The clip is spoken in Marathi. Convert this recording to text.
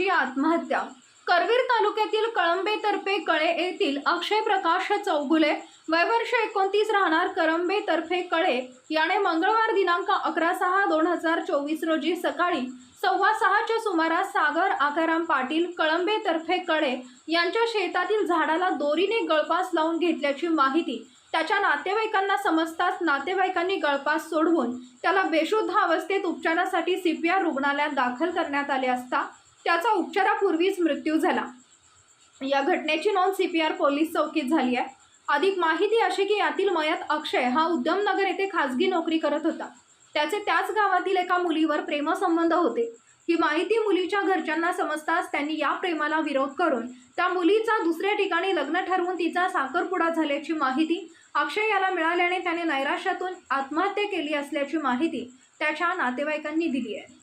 आत्महत्या. करवीर तालुक्यातील कळंबे तर्फे कळे येथील अक्षय प्रकाश चौगुले वयवर्ष एकोणतीस राहणार करंबे तर्फे कळे याने मंगळवार दिनांक अकरा सहा दोन हजार चोवीस रोजी सकाळी सव्वा सहाच्या सुमारास सागर आकाराम पाटील कळंबे तर्फे कळे यांच्या शेतातील झाडाला दोरीने गळपास लावून घेतल्याची माहिती त्याच्या नातेवाईकांना समजताच नातेवाईकांनी गळपास सोडवून त्याला बेशुद्ध अवस्थेत उपचारासाठी सीपीआर रुग्णालयात दाखल करण्यात आले असता त्याचा उपचारापूर्वीच मृत्यू झाला. या घटनेची नोंद आर पोलीस चौकीत झाली आहे. अधिक माहिती अशी की यातील मयत अक्षय हा उद्यमनगर येथे खासगी नोकरी करत होता. त्याचे त्याच गावातील एका मुलीवर प्रेमसंबंध होते. ही माहिती मुलीच्या घरच्यांना समजताच त्यांनी या प्रेमाला विरोध करून त्या मुलीचा दुसऱ्या ठिकाणी लग्न ठरवून तिचा साखरपुडा झाल्याची माहिती अक्षय याला मिळाल्याने त्याने नैराश्यातून आत्महत्या केली असल्याची माहिती त्याच्या नातेवाईकांनी दिली आहे.